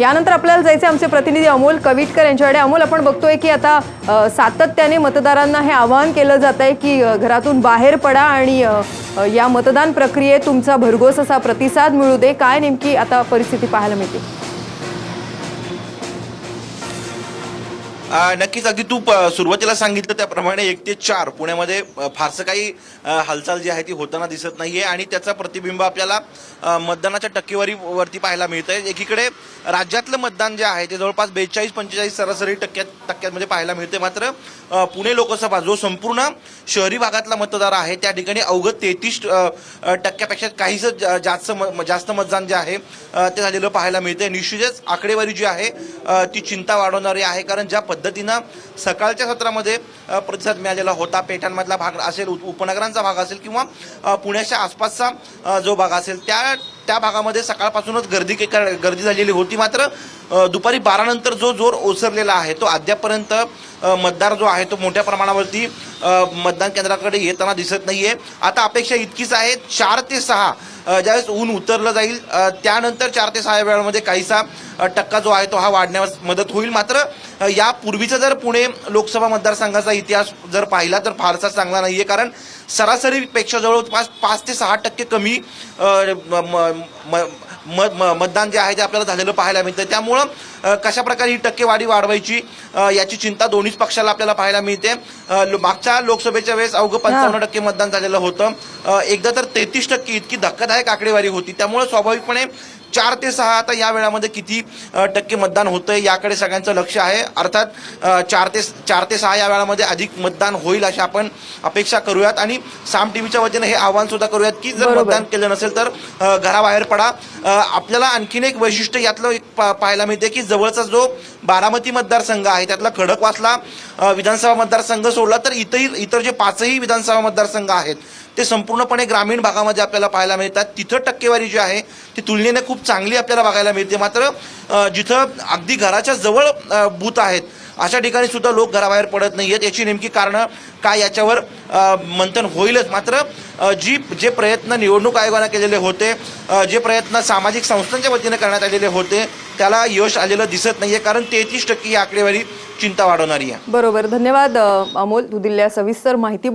यानंतर आपल्याला जायचे आमचे प्रतिनिधी अमोल कविटकर यांच्याकडे. अमोल आपण बघतोय की आता सातत्याने मतदारांना हे आवाहन केलं जात आहे की घरातून बाहेर पडा आणि या मतदान प्रक्रियेत तुमचा भरघोस असा प्रतिसाद मिळू दे. काय नेमकी आता परिस्थिती पाहायला मिळते? नक्कीच अगदी तू प- सुरुवातीला सांगितलं त्याप्रमाणे एक ते चार. पुण्यामध्ये फारसं काही हालचाल जी आहे ती होताना दिसत नाहीये आणि त्याचा प्रतिबिंब आपल्याला मतदानाच्या टक्केवारीवरती पाहायला मिळत आहे एकीकडे राज्यातलं मतदान जे आहे ते जवळपास बेचाळीस पंचेचाळीस सरासरी टक्क्यात टक्क्यांमध्ये पाहायला मिळते मात्र पुणे लोकसभा जो संपूर्ण शहरी भागातला मतदार आहे त्या ठिकाणी अवघड तेहतीस टक्क्यापेक्षा काहीच जास्त जास्त मतदान जे आहे ते झालेलं पाहायला मिळते निश्चितच आकडेवारी जी आहे ती चिंता वाढवणारी आहे कारण ज्या पद्धतीनं सकाळच्या सत्रामध्ये प्रतिसाद मिळालेला होता. पेठांमधला भाग असेल उपनगरांचा भाग असेल किंवा पुण्याच्या आसपासचा जो भाग असेल त्या त्या भागामध्ये सकाळपासूनच गर्दी के- गर्दी झालेली होती. मात्र दुपारी बारानंतर जो जोर ओसरलेला आहे तो अद्यापर्यंत मतदार जो आहे तो मोठ्या प्रमाणावरती मतदान केंद्राकडे येताना दिसत नाही आहे आता अपेक्षा इतकीच आहे चार ते सहा ज्यावेळेस ऊन उतरलं जाईल त्यानंतर चार ते सहा वेळामध्ये काहीसा टक्का जो आहे तो हा वाढण्यास मदत होईल. मात्र यापूर्वीचा जर पुणे लोकसभा मतदारसंघाचा इतिहास जर पाहिला तर फारसा चांगला नाही आहे कारण सरासरीपेक्षा जवळपास पाच ते सहा टक्के कमी मतदान जे आहे ते आपल्याला झालेलं पाहायला मिळतं. त्यामुळं अ, कशा प्रकारे ही टक्केवारी वाढवायची याची चिंता दोन्हीच पक्षाला आपल्याला पाहायला मिळते. मागच्या लोकसभेच्या वेळेस अवघं पंचावन्न टक्के मतदान झालेलं होतं. एकदा तर तेहतीस टक्के इतकी धक्कादायक आकडेवारी होती. त्यामुळे स्वाभाविकपणे चार ते सहा आता या वेळामध्ये किती टक्के मतदान होतंय याकडे सगळ्यांचं लक्ष आहे. अर्थात चार ते चार ते सहा या वेळामध्ये अधिक मतदान होईल अशी आपण अपेक्षा करूयात. आणि साम टीव्हीच्या वतीने हे आवाहन सुद्धा करूयात की जर. मतदान केलं नसेल तर घराबाहेर पडा. आपल्याला आणखीन एक वैशिष्ट्य यातलं एक पाहायला मिळते की जवळचा जो बारामती मतदारसंघ आहे त्यातला खडकवासला विधानसभा मतदारसंघ सोडला तर इतर इतर जे पाचही विधानसभा मतदारसंघ आहेत ते संपूर्णपणे ग्रामीण भागामध्ये आपल्याला पाहायला मिळतात. तिथं टक्केवारी जी आहे ती तुलनेने खूप चांगली आपल्याला बघायला मिळते. मात्र जिथं अगदी घराच्या जवळ बूथ आहेत अशा ठिकाणी सुद्धा लोक घराबाहेर पडत नाही आहेत याची नेमकी कारणं काय याच्यावर मंथन होईलच. मात्र जी जे प्रयत्न निवडणूक आयोगाने केलेले होते जे प्रयत्न सामाजिक संस्थांच्या वतीने करण्यात आलेले होते त्याला यश आलेलं दिसत नाही आहे कारण तेहतीस टक्के ही आकडेवारी चिंता वाढवणारी आहे. बरोबर. धन्यवाद अमोल. तू दिल्या सविस्तर माहिती